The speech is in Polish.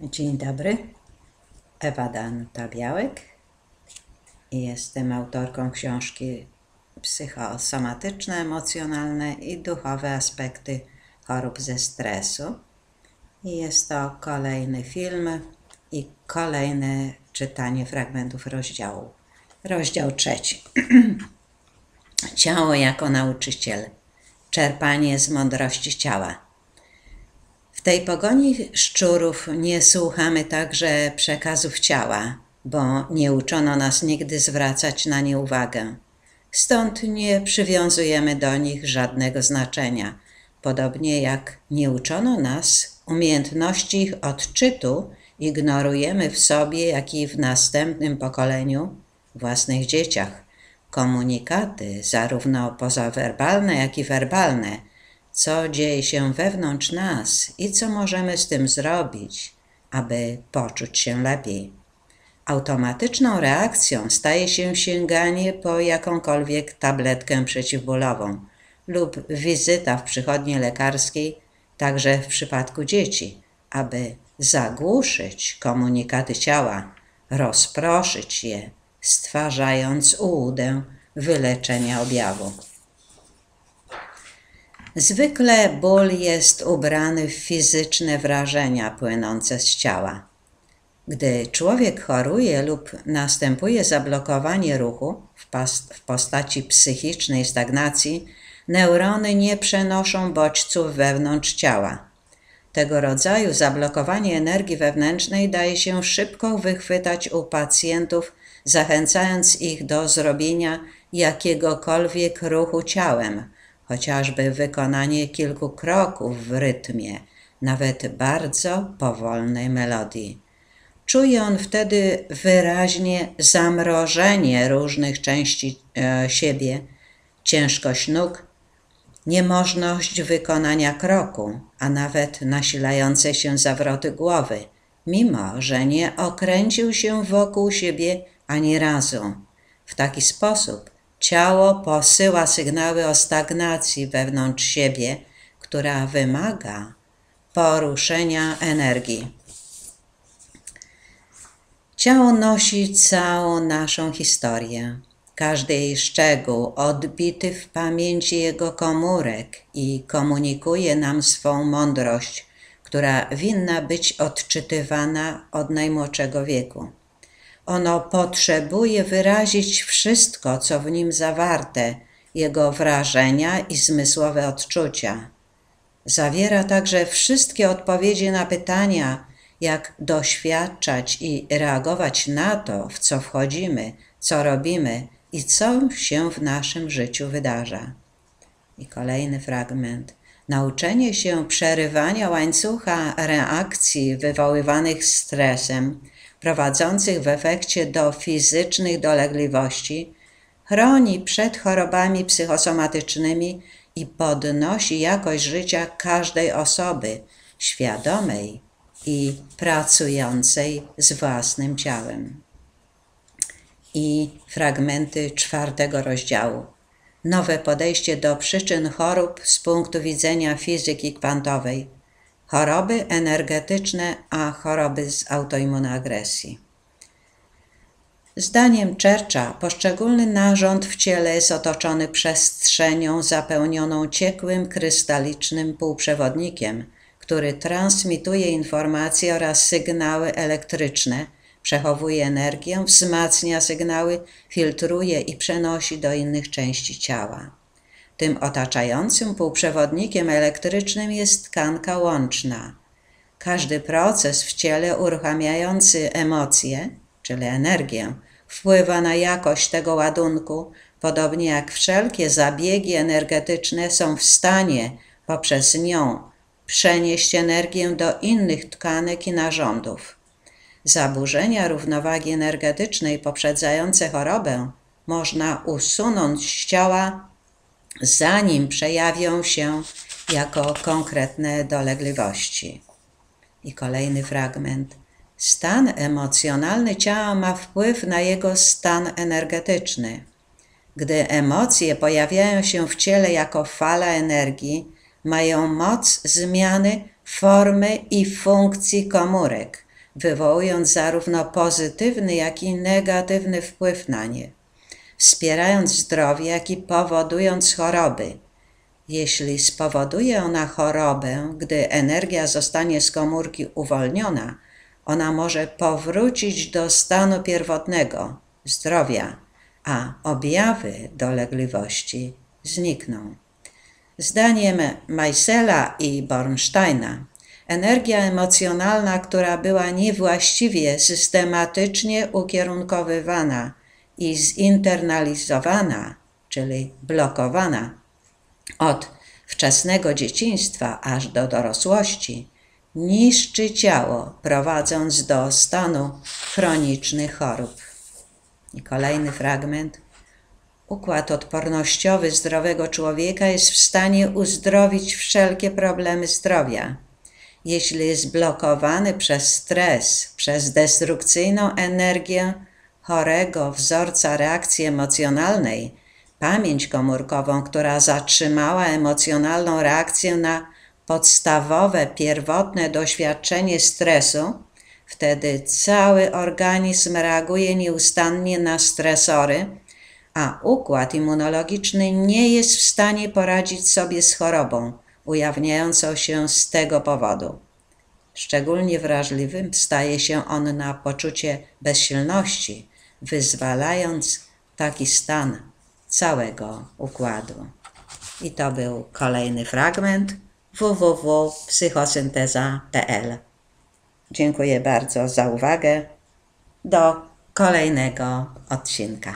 Dzień dobry. Ewa Danuta Białek. I Jestem autorką książki Psychosomatyczne, emocjonalne i duchowe aspekty chorób ze stresu. Jest to kolejny film i kolejne czytanie fragmentów rozdziału. Rozdział trzeci. Ciało jako nauczyciel. Czerpanie z mądrości ciała. Tej pogoni szczurów nie słuchamy także przekazów ciała, bo nie uczono nas nigdy zwracać na nie uwagę. Stąd nie przywiązujemy do nich żadnego znaczenia, podobnie jak nie uczono nas umiejętności ich odczytu, ignorujemy w sobie, jak i w następnym pokoleniu, własnych dzieciach, komunikaty, zarówno pozawerbalne, jak i werbalne, co dzieje się wewnątrz nas i co możemy z tym zrobić, aby poczuć się lepiej. Automatyczną reakcją staje się sięganie po jakąkolwiek tabletkę przeciwbólową lub wizyta w przychodni lekarskiej, także w przypadku dzieci, aby zagłuszyć komunikaty ciała, rozproszyć je, stwarzając ułudę wyleczenia objawu. Zwykle ból jest ubrany w fizyczne wrażenia płynące z ciała. Gdy człowiek choruje lub następuje zablokowanie ruchu w, w postaci psychicznej stagnacji, neurony nie przenoszą bodźców wewnątrz ciała. Tego rodzaju zablokowanie energii wewnętrznej daje się szybko wychwytać u pacjentów, zachęcając ich do zrobienia jakiegokolwiek ruchu ciałem, chociażby wykonanie kilku kroków w rytmie, nawet bardzo powolnej melodii. Czuje on wtedy wyraźnie zamrożenie różnych części e, siebie, ciężkość nóg, niemożność wykonania kroku, a nawet nasilające się zawroty głowy, mimo że nie okręcił się wokół siebie ani razu. W taki sposób ciało posyła sygnały o stagnacji wewnątrz siebie, która wymaga poruszenia energii. Ciało nosi całą naszą historię, każdy jej szczegół odbity w pamięci jego komórek i komunikuje nam swą mądrość, która winna być odczytywana od najmłodszego wieku. Ono potrzebuje wyrazić wszystko, co w nim zawarte, jego wrażenia i zmysłowe odczucia. Zawiera także wszystkie odpowiedzi na pytania, jak doświadczać i reagować na to, w co wchodzimy, co robimy i co się w naszym życiu wydarza. I kolejny fragment. Nauczenie się przerywania łańcucha reakcji wywoływanych stresem, prowadzących w efekcie do fizycznych dolegliwości, chroni przed chorobami psychosomatycznymi i podnosi jakość życia każdej osoby świadomej i pracującej z własnym ciałem. I fragmenty czwartego rozdziału. Nowe podejście do przyczyn chorób z punktu widzenia fizyki kwantowej. Choroby energetyczne, a choroby z autoimmunagresji. Zdaniem Churcha poszczególny narząd w ciele jest otoczony przestrzenią zapełnioną ciekłym krystalicznym półprzewodnikiem – który transmituje informacje oraz sygnały elektryczne, przechowuje energię, wzmacnia sygnały, filtruje i przenosi do innych części ciała. Tym otaczającym półprzewodnikiem elektrycznym jest tkanka łączna. Każdy proces w ciele uruchamiający emocje, czyli energię, wpływa na jakość tego ładunku, podobnie jak wszelkie zabiegi energetyczne są w stanie poprzez nią przenieść energię do innych tkanek i narządów. Zaburzenia równowagi energetycznej poprzedzające chorobę można usunąć z ciała, zanim przejawią się jako konkretne dolegliwości. I kolejny fragment. Stan emocjonalny ciała ma wpływ na jego stan energetyczny. Gdy emocje pojawiają się w ciele jako fala energii, mają moc zmiany formy i funkcji komórek, wywołując zarówno pozytywny, jak i negatywny wpływ na nie, wspierając zdrowie, jak i powodując choroby. Jeśli spowoduje ona chorobę, gdy energia zostanie z komórki uwolniona, ona może powrócić do stanu pierwotnego zdrowia, a objawy dolegliwości znikną. Zdaniem Meissela i Bornsteina, energia emocjonalna, która była niewłaściwie systematycznie ukierunkowywana i zinternalizowana, czyli blokowana od wczesnego dzieciństwa aż do dorosłości, niszczy ciało, prowadząc do stanu chronicznych chorób. I kolejny fragment. Układ odpornościowy zdrowego człowieka jest w stanie uzdrowić wszelkie problemy zdrowia. Jeśli jest blokowany przez stres, przez destrukcyjną energię chorego wzorca reakcji emocjonalnej, pamięć komórkową, która zatrzymała emocjonalną reakcję na podstawowe, pierwotne doświadczenie stresu, wtedy cały organizm reaguje nieustannie na stresory, a układ immunologiczny nie jest w stanie poradzić sobie z chorobą ujawniającą się z tego powodu. Szczególnie wrażliwym staje się on na poczucie bezsilności, wyzwalając taki stan całego układu. I to był kolejny fragment www.psychosynteza.pl. Dziękuję bardzo za uwagę. Do kolejnego odcinka.